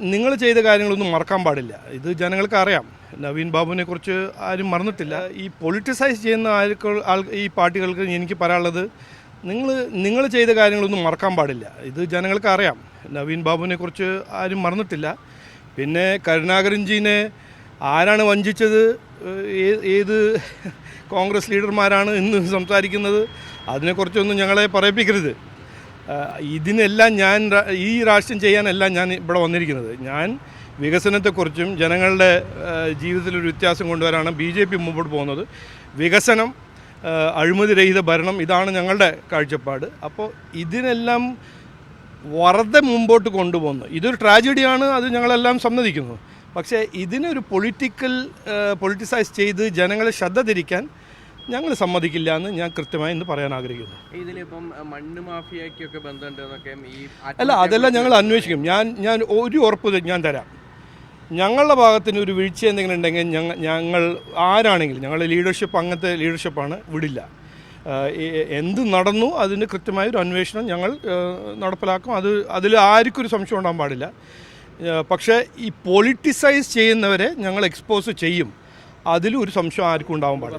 നിങ്ങൾ ചെയ്ത കാര്യങ്ങളൊന്നും മറക്കാൻ പാടില്ല. ഇത് ജനങ്ങൾക്ക് അറിയാം. നവീൻ ബാബുവിനെ കുറിച്ച് ആരും മറന്നിട്ടില്ല. ഈ പൊളിറ്റിസൈസ് ചെയ്യുന്ന ആൾക്കൾ ആൾ ഈ പാർട്ടികൾക്ക് എനിക്ക് പറയാനുള്ളത് നിങ്ങൾ നിങ്ങൾ ചെയ്ത കാര്യങ്ങളൊന്നും മറക്കാൻ പാടില്ല. ഇത് ജനങ്ങൾക്ക് അറിയാം. നവീൻ ബാബുവിനെ കുറിച്ച് ആരും മറന്നിട്ടില്ല. പിന്നെ കരുണാകരൻജീനെ ആരാണ് വഞ്ചിച്ചത്? ഏത് കോൺഗ്രസ് ലീഡർമാരാണ് ഇന്ന് സംസാരിക്കുന്നത്? അതിനെക്കുറിച്ചൊന്നും ഞങ്ങളെ പറയിപ്പിക്കരുത്. ഇതിനെല്ലാം ഞാൻ ഈ രാഷ്ട്രീയം ചെയ്യാനല്ല ഞാൻ ഇവിടെ വന്നിരിക്കുന്നത്. ഞാൻ വികസനത്തെക്കുറിച്ചും ജനങ്ങളുടെ ജീവിതത്തിൽ ജീവിതത്തിലൊരു വ്യത്യാസം കൊണ്ടുവരാണ് ബി ജെ പി മുമ്പോട്ട് പോകുന്നത്. വികസനം അഴിമതി രഹിത ഭരണം ഇതാണ് ഞങ്ങളുടെ കാഴ്ചപ്പാട്. അപ്പോൾ ഇതിനെല്ലാം വറുതെ മുമ്പോട്ട് കൊണ്ടുപോകുന്നു. ഇതൊരു ട്രാജഡിയാണ് അത് ഞങ്ങളെല്ലാം സമ്മതിക്കുന്നു. പക്ഷേ ഇതിനൊരു പൊളിറ്റിക്കൽ പൊളിറ്റിസൈസ് ചെയ്ത് ജനങ്ങളെ ശ്രദ്ധ തിരിക്കാൻ ഞങ്ങൾ സമ്മതിക്കില്ല എന്ന് ഞാൻ കൃത്യമായി ഇന്ന് പറയാൻ ആഗ്രഹിക്കുന്നു. ഇതിലിപ്പം മണ്ണ് മാഫിയക്കൊക്കെ ബന്ധമുണ്ടെന്നൊക്കെ ഈ അല്ല അതെല്ലാം ഞങ്ങൾ അന്വേഷിക്കും. ഞാൻ ഞാൻ ഒരു ഉറപ്പ് ഞാൻ തരാം. ഞങ്ങളുടെ ഭാഗത്തിന് ഒരു വീഴ്ച എന്തെങ്കിലും ഉണ്ടെങ്കിൽ ഞങ്ങൾ ഞങ്ങൾ ആരാണെങ്കിലും ഞങ്ങളുടെ ലീഡർഷിപ്പ് അങ്ങനത്തെ ലീഡർഷിപ്പാണ് വിടില്ല. എന്ത് നടന്നു അതിന് കൃത്യമായ ഒരു അന്വേഷണം ഞങ്ങൾ നടപ്പിലാക്കും. അത് അതിൽ ആർക്കും ഒരു സംശയം ഉണ്ടാകാൻ പാടില്ല. പക്ഷേ ഈ പൊളിറ്റിസൈസ് ചെയ്യുന്നവരെ ഞങ്ങൾ എക്സ്പോസ് ചെയ്യും. അതിലും ഒരു സംശയം ആർക്കും ഉണ്ടാവാൻ പാടില്ല.